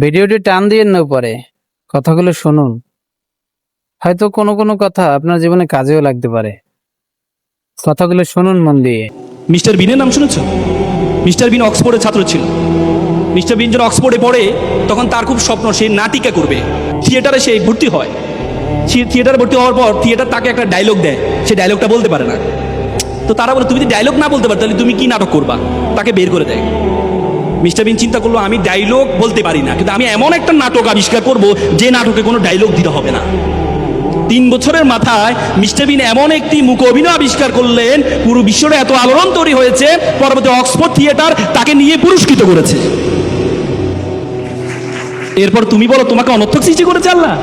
ভিডিওটি টান দিয়ে না পরে কথাগুলো শুনুন। হয়তো কোনো কোনো কথা আপনার জীবনে কাজেও লাগতে পারে। কথাগুলো শুনুন মন দিয়ে। মিস্টার বিনের নাম শুনেছ? মিস্টার বিন অক্সফোর্ডের ছাত্র ছিল। মিস্টার বিন যখন অক্সফোর্ডে পড়ে, তখন তার খুব স্বপ্ন সে নাটিকা করবে। থিয়েটারে সে ভর্তি হয়। থি- থিয়েটারে ভর্তি হওয়ার পর থিয়েটার তাকে একটা ডায়লগ দেয়। সে ডায়লগটা বলতে পারে না। তো তারা বলে, তুমি যদি ডায়লগ না বলতে পারো, তাহলে তুমি কি নাটক করবা? তাকে বের করে দেয়। মিস্টার বিন চিন্তা করল, আমি ডায়লগ বলতে পারি না, কিন্তু আমি এমন একটা নাটক আবিষ্কার করব যে নাটকে কোনো ডায়লগ দিতে হবে না। তিন বছরের মাথায় মিস্টার বিন এমন একটি মুখ অভিনয় আবিষ্কার করলেন, পুরো বিশ্বটা এত আলোড়ন তৈরি হয়েছে, পরবর্তী অক্সফোর্ড থিয়েটার তাকে নিয়ে পুরস্কৃত করেছে। এরপর তুমি বলো, তোমাকে অনর্থক সৃষ্টি করেছে আল্লাহ?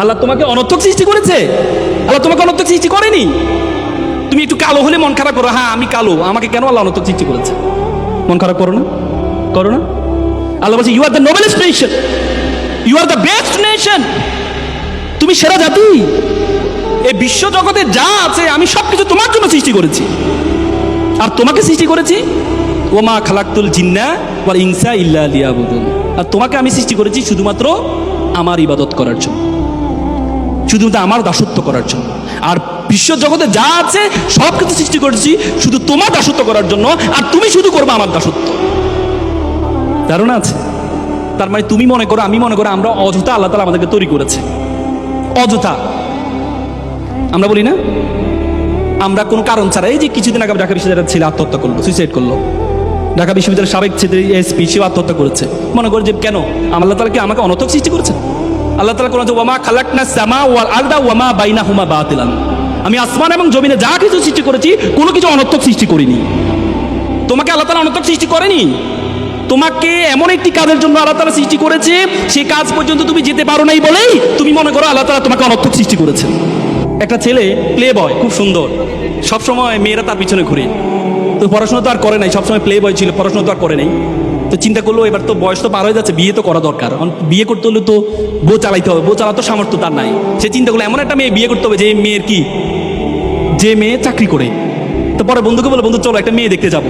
আল্লাহ তোমাকে অনর্থক সৃষ্টি করেছে? আল্লাহ তোমাকে অনর্থক সৃষ্টি করেনি? তুমি একটু কালো হলে মন খারাপ করো। হ্যাঁ আমি কালো, আমাকে কেন আল্লাহ অনর্থক সৃষ্টি করেছে? মন খারাপ করো না করো না। আল্লাহ বলছে you are the noblest nation you are the best nation তুমি সেরা জাতি। এই বিশ্ব জগতে যা আছে, আমি সব কিছু তোমার জন্য সৃষ্টি করেছি। আর তোমাকে সৃষ্টি করেছি? ওমা খালাক্তুল জিন্না ওয়াল ইনসা ইল্লা লিয়াবুদুন। আর তোমাকে আমি সৃষ্টি করেছি শুধুমাত্র আমার ইবাদত করার জন্য। শুধুমাত্র আমার দাসত্ব করার জন্য। আর বিশ্ব জগতে যা আছে সব কিছু সৃষ্টি করেছি শুধু তোমার দাসত্ব করার জন্য, আর তুমি শুধু করবে আমার দাসত্ব। ধারণা আছে? তার মানে তুমি মনে করো, আমি মনে করো, আমরা অযথা আল্লাহ তালা আমাদেরকে তৈরি করেছে। অযথা। আমরা বলি না? আমরা কোনো কারণ ছাড়া এই যে কিছুদিন আগে ঢাকা বিশ্ববিদ্যালয়ের ছেলে আত্মহত্যা করল সুইসাইড করল। ঢাকা বিশ্ববিদ্যালয়ের সাবেক ছেলে এসপি, সেও আত্মহত্যা করেছে। মনে করে যে কেন? আল্লাহ তালা কি আমাকে অনর্থক সৃষ্টি করেছে আল্লাহ তালা কোনো ওয়ামা খালাকনা সামা ওয়াল আলদা ওয়ামা বাইনা হুমা বাতিলান। আমি আসমান এবং জমিনে যা কিছু সৃষ্টি করেছি, কোনো কিছু অনর্থক সৃষ্টি করিনি। তোমাকে আল্লাহ তালা অনর্থক সৃষ্টি করেনি? তোমাকে এমন একটি কাজের জন্য আল্লাহ তালা সৃষ্টি করেছে সেই কাজ পর্যন্ত তুমি যেতে পারো নাই বলেই তুমি মনে করো আল্লাহ তালা তোমাকে অনর্থক সৃষ্টি করেছে একটা ছেলে প্লে বয় খুব সুন্দর। সবসময় মেয়েরা তার পিছনে ঘুরে। তো পড়াশোনা তো আর করে নাই, সবসময় প্লে বয় ছিল, পড়াশোনা তো আর করে নাই। তো চিন্তা করল, এবার তো বয়স তো পার হয়ে যাচ্ছে, বিয়ে তো করা দরকার। বিয়ে করতে হলে তো বউ চালাইতে হবে, বউ চালাতো সামর্থ্য তার নাই। সে চিন্তা করল, এমন একটা মেয়ে বিয়ে করতে হবে যে মেয়ের কি যে মেয়ে চাকরি করে, তো পরে বন্ধুকে বলে, বন্ধু, চলো একটা মেয়ে দেখতে যাব।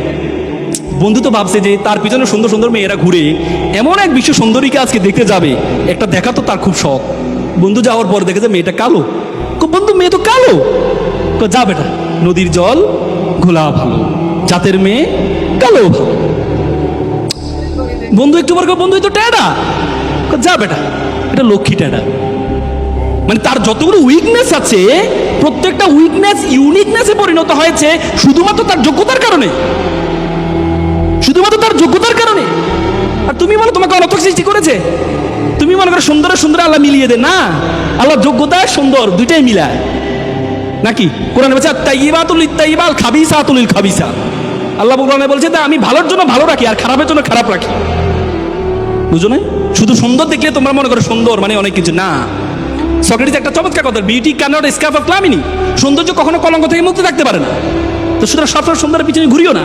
বন্ধু তো ভাবছে যে তার পিছনে সুন্দর সুন্দর মেয়েরা ঘুরে এমন এক বিশ্ব সুন্দরীকে আজকে দেখতে যাবে, একটা দেখা তো তার খুব শখ। বন্ধু যাওয়ার পর দেখে যে মেয়েটা কালো। বন্ধু, মেয়ে তো কালো? যা বেটা, নদীর জল ঘোলা ভালো জাতের মেয়ে, কালো ভালো। বন্ধু একটু বন্ধু তো ট্যাডা। যা বেটা, এটা লক্ষ্মী ট্যাডা। মানে তার যতগুলো উইকনেস আছে, প্রত্যেকটা উইকনেস ইউনিকনেসে পরিণত হয়েছে শুধুমাত্র তার যোগ্যতার কারণে। শুধুমাত্র তার যোগ্যতার কারণে। আর তুমি বলো, তোমাকে অনর্থক সৃষ্টি করেছে? তুমি মনে করো, সুন্দর সুন্দর আল্লাহ মিলিয়ে দে না আল্লাহ যোগ্যতা সুন্দর, দুইটাই মিলায়। নাকি? কোরআনে বলছে তাইবাতুল তাইবাল খাবিসা তুলিল খাবিসা। আল্লাহ কোরআনে বলছে তা আমি ভালোর জন্য ভালো রাখি, আর খারাপের জন্য খারাপ রাখি। বুঝো না শুধু সুন্দর দেখলে তোমরা মনে করো সুন্দর মানে অনেক কিছু। না সক্রেটিস, একটা চমৎকার কথা, beauty cannot scarf of calumny. সৌন্দর্য কখনো কলঙ্ক থেকে মুক্ত থাকতে পারে না। তো সুতরাং সবসময় সুন্দরের পিছনে ঘুরিও না।